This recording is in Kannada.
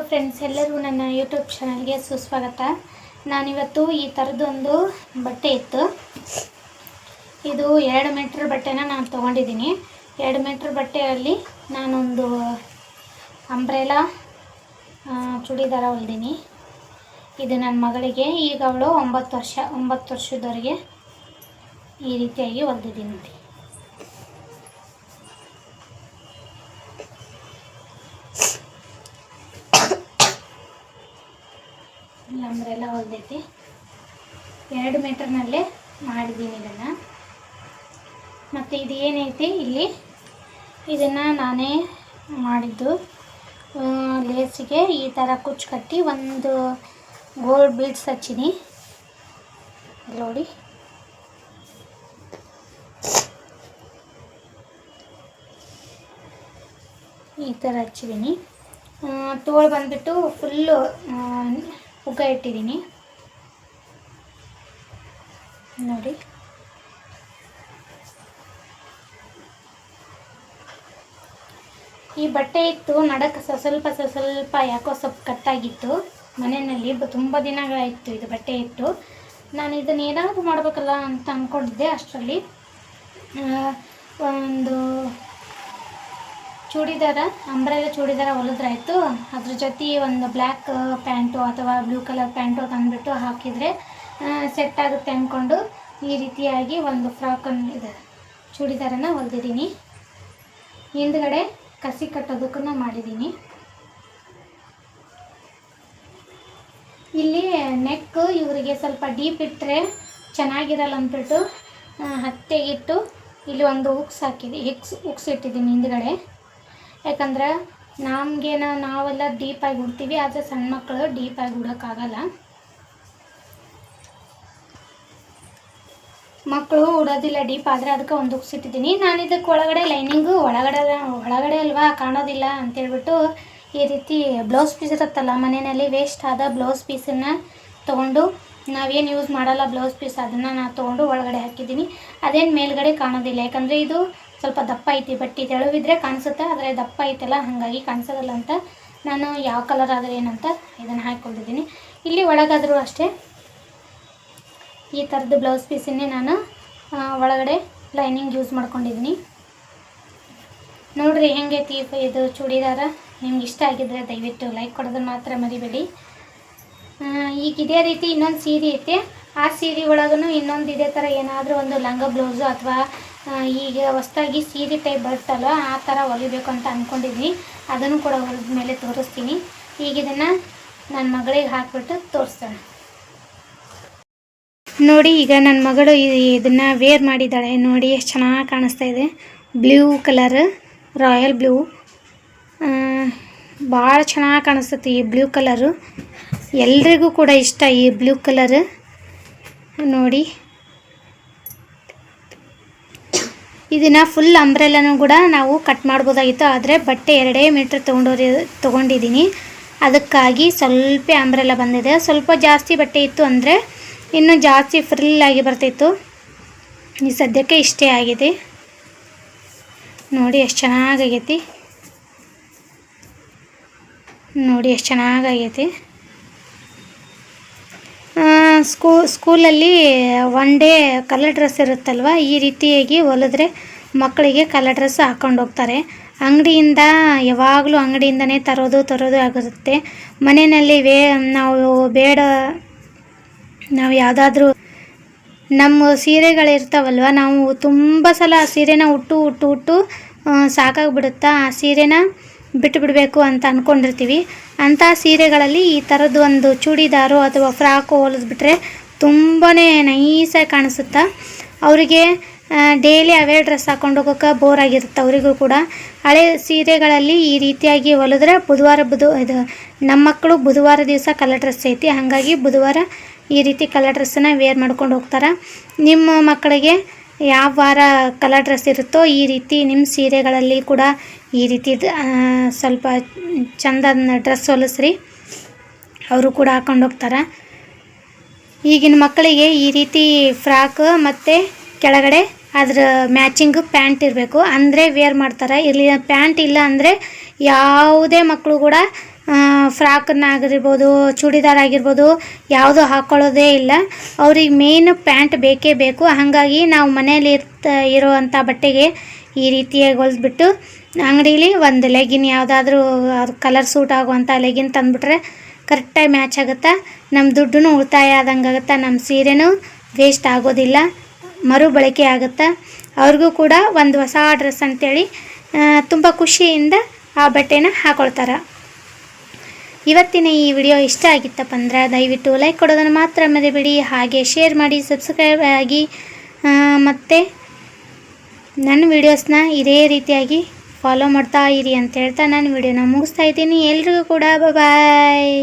ಹಲೋ ಫ್ರೆಂಡ್ಸ್ ಎಲ್ಲರೂ ನನ್ನ ಯೂಟ್ಯೂಬ್ ಚಾನಲ್ಗೆ ಸುಸ್ವಾಗತ. ನಾನಿವತ್ತು ಈ ಥರದ್ದೊಂದು ಬಟ್ಟೆ ಇತ್ತು. ಇದು ಎರಡು ಮೀಟ್ರ್ ಬಟ್ಟೆನ ನಾನು ತೊಗೊಂಡಿದ್ದೀನಿ. ಎರಡು ಮೀಟ್ರ್ ಬಟ್ಟೆಯಲ್ಲಿ ನಾನೊಂದು ಅಂಬ್ರೆಲಾ ಚೂಡಿದಾರ ಹೊಲ್ದೀನಿ. ಇದು ನನ್ನ ಮಗಳಿಗೆ. ಈಗ ಅವಳು ಒಂಬತ್ತು ವರ್ಷ, ಒಂಬತ್ತು ವರ್ಷದವರೆಗೆ ಈ ರೀತಿಯಾಗಿ ಹೊಲ್ದಿದ್ದೀನಿ. ನೋಡಿ ಅಂಬ್ರೆಲ್ಲ ಹೊಲ್ದೈತಿ. ಎರಡು ಮೀಟರ್ನಲ್ಲೇ ಮಾಡಿದ್ದೀನಿ ಇದನ್ನು. ಮತ್ತು ಇದು ಏನೈತಿ ಇಲ್ಲಿ? ಇದನ್ನು ನಾನೇ ಮಾಡಿದ್ದು. ಲೇಸಿಗೆ ಈ ಥರ ಕುಚ್ಚು ಕಟ್ಟಿ ಒಂದು ಗೋಲ್ಡ್ ಬೀಡ್ಸ್ ಹಚ್ಚೀನಿ. ಇಲ್ಲಿ ನೋಡಿ. ಈ ಥರ ಹಚ್ಚಿದ್ದೀನಿ ತೋಳು ಬಂದುಬಿಟ್ಟು ಫುಲ್ಲು ಉಗ್ಗ ಇಟ್ಟಿದ್ದೀನಿ. ನೋಡಿ. ಈ ಬಟ್ಟೆ ಇತ್ತು ನಡಕ್ಕೆ ಸ, ಸ್ವಲ್ಪ ಸ್ವಲ್ಪ ಯಾಕೋ ಸ್ವಲ್ಪ ಕಟ್ಟಾಗಿತ್ತು. ಮನೆಯಲ್ಲಿ ತುಂಬ ದಿನಗಳಾಯಿತು ಇದು ಬಟ್ಟೆ ಇಟ್ಟು. ನಾನು ಇದನ್ನು ಏನಾದರೂ ಮಾಡಬೇಕಲ್ಲ ಅಂತ ಅಂದ್ಕೊಂಡಿದ್ದೆ ಅಷ್ಟರಲ್ಲಿ. ಒಂದು ಚೂಡಿದಾರ ಅಂಬ್ರೆಲ್ಲ ಚೂಡಿದಾರ ಹೊಲಿದ್ರಾಯ್ತು. ಅದ್ರ ಜೊತೆ ಒಂದು ಬ್ಲ್ಯಾಕ್ ಪ್ಯಾಂಟು ಅಥವಾ ಬ್ಲೂ ಕಲರ್ ಪ್ಯಾಂಟು ತಂದುಬಿಟ್ಟು ಹಾಕಿದರೆ ಸೆಟ್ ಆಗುತ್ತೆ ಅಂದ್ಕೊಂಡು ಈ ರೀತಿಯಾಗಿ ಒಂದು ಫ್ರಾಕನ್ನು ಇದೆ. ಚೂಡಿದಾರನ ಹೊಲಿದಿದ್ದೀನಿ. ಹಿಂದ್ಗಡೆ ಕಸಿ ಕಟ್ಟೋದಕ್ಕೂ ಮಾಡಿದ್ದೀನಿ. ಇಲ್ಲಿ ನೆಕ್ ಇವರಿಗೆ ಸ್ವಲ್ಪ ಡೀಪ್ ಇಟ್ಟರೆ ಚೆನ್ನಾಗಿರಲ್ಲ ಅಂದ್ಬಿಟ್ಟು ಹತ್ತೆಗಿಟ್ಟು ಇಲ್ಲಿ ಒಂದು ಉಕ್ಸ್ ಹಾಕಿದೆ, ಹಿಕ್ಸ್, ಉಕ್ಸ್ ಇಟ್ಟಿದ್ದೀನಿ ಹಿಂದ್ಗಡೆ. ಯಾಕಂದ್ರೆ ನಮಗೇನ ನಾವೆಲ್ಲ ಡೀಪಾಗಿ ಉಡ್ತೀವಿ ಆದರೆ ಸಣ್ಣ ಮಕ್ಕಳು ಡೀಪಾಗಿ ಉಡೋಕ್ಕಾಗಲ್ಲ ಮಕ್ಕಳು ಉಡೋದಿಲ್ಲ ಡೀಪ್ ಆದರೆ ಅದಕ್ಕೆ ಒಂದು ಉಕ್ಸಿಟ್ಟಿದ್ದೀನಿ ನಾನು ಇದಕ್ಕೆ ಒಳಗಡೆ ಲೈನಿಂಗು ಒಳಗಡೆ ಒಳಗಡೆ ಅಲ್ವಾ ಕಾಣೋದಿಲ್ಲ ಅಂತೇಳ್ಬಿಟ್ಟು ಈ ರೀತಿ ಬ್ಲೌಸ್ ಪೀಸ್ ಇರುತ್ತಲ್ಲ, ಮನೆಯಲ್ಲಿ ವೇಸ್ಟ್ ಆದ ಬ್ಲೌಸ್ ಪೀಸನ್ನು ತೊಗೊಂಡು ನಾವೇನು ಯೂಸ್ ಮಾಡಲ್ಲ ಬ್ಲೌಸ್ ಪೀಸ್ ಅದನ್ನು ನಾನು ತೊಗೊಂಡು ಒಳಗಡೆ ಹಾಕಿದ್ದೀನಿ. ಅದೇನು ಮೇಲ್ಗಡೆ ಕಾಣೋದಿಲ್ಲ. ಯಾಕಂದರೆ ಇದು ಸ್ವಲ್ಪ ದಪ್ಪ ಐತಿ, ಬಟ್ಟೆ ತೆಳುವಿದ್ರೆ ಕಾಣಿಸುತ್ತೆ, ಆದರೆ ದಪ್ಪ ಐತಲ್ಲ, ಹಾಗಾಗಿ ಕಾಣಿಸೋದಿಲ್ಲ ಅಂತ ನಾನು ಯಾವ ಕಲರ್ ಆದರೆ ಏನಂತ ಇದನ್ನು ಹಾಕ್ಕೊಂಡಿದ್ದೀನಿ. ಇಲ್ಲಿ ಒಳಗಾದರೂ ಅಷ್ಟೇ ಈ ಥರದ್ದು ಬ್ಲೌಸ್ ಪೀಸನ್ನೇ ನಾನು ಒಳಗಡೆ ಲೈನಿಂಗ್ ಯೂಸ್ ಮಾಡ್ಕೊಂಡಿದ್ದೀನಿ. ನೋಡ್ರಿ ಹೆಂಗೈತಿ ಇದು ಚೂಡಿದಾರ. ನಿಮ್ಗೆ ಇಷ್ಟ ಆಗಿದ್ರೆ ದಯವಿಟ್ಟು ಲೈಕ್ ಕೊಡೋದನ್ನು ಮಾತ್ರ ಮರಿಬೇಡಿ. ಈಗ ಇದೇ ರೀತಿ ಇನ್ನೊಂದು ಸೀರೆ ಐತೆ. ಆ ಸೀರೆ ಒಳಗೂ ಇನ್ನೊಂದು ಇದೇ ಥರ ಏನಾದರೂ ಒಂದು ಲಂಗ ಬ್ಲೌಸು ಅಥವಾ ಈಗ ಹೊಸ್ದಾಗಿ ಸೀರೆ ಟೈಪ್ ಬರುತ್ತಲ್ಲ ಆ ಥರ ಹೊಲಿಬೇಕು ಅಂತ ಅಂದ್ಕೊಂಡಿದ್ವಿ ಅದನ್ನು ಕೂಡ ಹೊಲಿದ ಮೇಲೆ ತೋರಿಸ್ತೀನಿ. ಈಗ ಇದನ್ನು ನನ್ನ ಮಗಳಿಗೆ ಹಾಕಿಬಿಟ್ಟು ತೋರಿಸ್ತಾಳೆ ನೋಡಿ, ಈಗ ನನ್ನ ಮಗಳು ಇದನ್ನು ವೇರ್ ಮಾಡಿದ್ದಾಳೆ ನೋಡಿ, ಎಷ್ಟು ಚೆನ್ನಾಗಿ ಕಾಣಿಸ್ತಾ ಇದೆ. ಬ್ಲೂ ಕಲರ್ ರಾಯಲ್ ಬ್ಲೂ ಭಾಳ ಚೆನ್ನಾಗಿ ಕಾಣಿಸ್ತೈತಿ ಈ ಬ್ಲೂ ಕಲರು ಎಲ್ರಿಗೂ ಕೂಡ ಇಷ್ಟ ಈ ಬ್ಲೂ ಕಲರ್. ನೋಡಿ. ಇದನ್ನು ಫುಲ್ ಅಂಬ್ರೆಲ್ಲನೂ ಕೂಡ ನಾವು ಕಟ್ ಮಾಡ್ಬೋದಾಗಿತ್ತು. ಆದರೆ ಬಟ್ಟೆ ಎರಡೇ ಮೀಟ್ರ್ ತೊಗೊಂಡೋರಿ ತೊಗೊಂಡಿದ್ದೀನಿ ಅದಕ್ಕಾಗಿ ಸ್ವಲ್ಪ ಅಂಬ್ರೆಲ ಬಂದಿದೆ. ಸ್ವಲ್ಪ ಜಾಸ್ತಿ ಬಟ್ಟೆ ಇತ್ತು ಅಂದರೆ ಇನ್ನೂ ಜಾಸ್ತಿ ಫ್ರಿಲ್ ಆಗಿ ಬರ್ತಿತ್ತು. ಈ ಸದ್ಯಕ್ಕೆ ಇಷ್ಟೇ ಆಗಿದೆ. ನೋಡಿ ಎಷ್ಟು ಚೆನ್ನಾಗೈತಿ ನೋಡಿ ಎಷ್ಟು ಚೆನ್ನಾಗೈತಿ ಸ್ಕೂ, ಸ್ಕೂಲಲ್ಲಿ ಒನ್ ಡೇ ಕಲರ್ ಡ್ರೆಸ್ ಇರುತ್ತಲ್ವ, ಈ ರೀತಿಯಾಗಿ ಹೊಲಿದ್ರೆ ಮಕ್ಕಳಿಗೆ ಕಲರ್ ಡ್ರೆಸ್ ಹಾಕ್ಕೊಂಡು ಹೋಗ್ತಾರೆ. ಅಂಗಡಿಯಿಂದ ಯಾವಾಗಲೂ ಅಂಗಡಿಯಿಂದನೇ ತರೋದು ತರೋದು ಆಗಿರುತ್ತೆ ಮನೆಯಲ್ಲಿ ವೇ, ನಾವು ಬೇಡ, ನಾವು ಯಾವುದಾದ್ರೂ ನಮ್ಮ ಸೀರೆಗಳಿರ್ತಾವಲ್ವ, ನಾವು ತುಂಬ ಸಲ ಆ ಸೀರೆನ ಉಟ್ಟು ಉಟ್ಟು ಉಟ್ಟು ಸಾಕಾಗಿಬಿಡುತ್ತಾ ಸಾಕಾಗ್ಬಿಡುತ್ತಾ, ಆ ಸೀರೆನ ಬಿಟ್ಟು ಬಿಡಬೇಕು ಅಂತ ಅಂದ್ಕೊಂಡಿರ್ತೀವಿ ಅಂಥ ಸೀರೆಗಳಲ್ಲಿ ಈ ಥರದ್ದು ಒಂದು ಚೂಡಿದಾರು ಅಥವಾ ಫ್ರಾಕು ಹೊಲಿದ್ಬಿಟ್ರೆ ತುಂಬಾ ನೈಸಾಗಿ ಕಾಣಿಸುತ್ತಾ. ಅವರಿಗೆ ಡೈಲಿ ಅವೇ ಡ್ರೆಸ್ ಹಾಕೊಂಡು ಹೋಗೋಕೆ ಬೋರ್ ಆಗಿರುತ್ತೆ ಅವರಿಗೂ ಕೂಡ. ಹಳೆ ಸೀರೆಗಳಲ್ಲಿ ಈ ರೀತಿಯಾಗಿ ಹೊಲಿದ್ರೆ ಬುಧವಾರ ಬುಧ, ಇದು ನಮ್ಮ ಮಕ್ಕಳು ಬುಧವಾರ ದಿವಸ ಕಲರ್ ಡ್ರೆಸ್ ಐತಿ. ಹಾಗಾಗಿ ಬುಧವಾರ ಈ ರೀತಿ ಕಲರ್ ಡ್ರೆಸ್ಸನ್ನು ವೇರ್ ಮಾಡ್ಕೊಂಡು ಹೋಗ್ತಾರೆ. ನಿಮ್ಮ ಮಕ್ಕಳಿಗೆ ಯಾವ ವಾರ ಕಲರ್ ಡ್ರೆಸ್ ಇರುತ್ತೋ ಈ ರೀತಿ ನಿಮ್ಮ ಸೀರೆಗಳಲ್ಲಿ ಕೂಡ ಈ ರೀತಿ ಸ್ವಲ್ಪ ಚಂದ ಡ್ರೆಸ್ ಹೊಲಿಸ್ರಿ. ಅವರು ಕೂಡ ಹಾಕೊಂಡು ಹೋಗ್ತಾರೆ. ಈಗಿನ ಮಕ್ಕಳಿಗೆ ಈ ರೀತಿ ಫ್ರಾಕ್ ಮತ್ತು ಕೆಳಗಡೆ ಅದರ ಮ್ಯಾಚಿಂಗ್ ಪ್ಯಾಂಟ್ ಇರಬೇಕು. ಅಂದರೆ ವೇರ್ ಮಾಡ್ತಾರೆ. ಇಲ್ಲಿ ಪ್ಯಾಂಟ್ ಇಲ್ಲ ಅಂದರೆ ಯಾವುದೇ ಮಕ್ಕಳು ಕೂಡ ಫ್ರಾಕನ್ನ ಆಗಿರ್ಬೋದು ಚೂಡಿದಾರ್ ಆಗಿರ್ಬೋದು ಯಾವುದೂ ಹಾಕ್ಕೊಳ್ಳೋದೇ ಇಲ್ಲ. ಅವ್ರಿಗೆ ಮೇನ್ ಪ್ಯಾಂಟ್ ಬೇಕೇ ಬೇಕು. ಹಾಗಾಗಿ ನಾವು ಮನೇಲಿ ಇರ್ತ ಇರುವಂಥ ಬಟ್ಟೆಗೆ ಈ ರೀತಿಯಾಗಿ ಹೊಲ್ದ್ಬಿಟ್ಟು ಅಂಗಡೀಲಿ ಒಂದು ಲೆಗಿನ್ ಯಾವುದಾದ್ರೂ, ಅದು ಕಲರ್ ಸೂಟ್ ಆಗುವಂಥ ಲೆಗಿನ್ ತಂದುಬಿಟ್ರೆ ಕರೆಕ್ಟಾಗಿ ಮ್ಯಾಚ್ ಆಗುತ್ತೆ? ನಮ್ಮ ದುಡ್ಡು ಉಳಿತಾಯ ಆದಂಗೆ ಆಗುತ್ತೆ? ನಮ್ಮ ಸೀರೆನೂ ವೇಸ್ಟ್ ಆಗೋದಿಲ್ಲ. ಮರುಬಳಕೆ ಆಗುತ್ತೆ? ಅವ್ರಿಗೂ ಕೂಡ ಒಂದು ಹೊಸ ಡ್ರೆಸ್ ಅಂತೇಳಿ ತುಂಬ ಖುಷಿಯಿಂದ ಆ ಬಟ್ಟೆನ ಹಾಕೊಳ್ತಾರೆ. ಇವತ್ತಿನ ಈ ವಿಡಿಯೋ ಇಷ್ಟ ಆಗಿತ್ತಪ್ಪ ಅಂದ್ರೆ ದಯವಿಟ್ಟು ಲೈಕ್ ಕೊಡೋದನ್ನು ಮಾತ್ರ ಮರಿಬೇಡಿ. ಹಾಗೆ ಶೇರ್ ಮಾಡಿ ಸಬ್ಸ್ಕ್ರೈಬ್ ಆಗಿ ಮತ್ತು ನನ್ನ ವೀಡಿಯೋಸ್ನ ಇದೇ ರೀತಿಯಾಗಿ ಫಾಲೋ ಮಾಡ್ತಾ ಇರಿ ಅಂತ ಹೇಳ್ತಾ ನಾನು ವಿಡಿಯೋನ ಮುಗಿಸ್ತಾ ಇದ್ದೀನಿ. ಎಲ್ರಿಗೂ ಕೂಡ ಬಾಯ್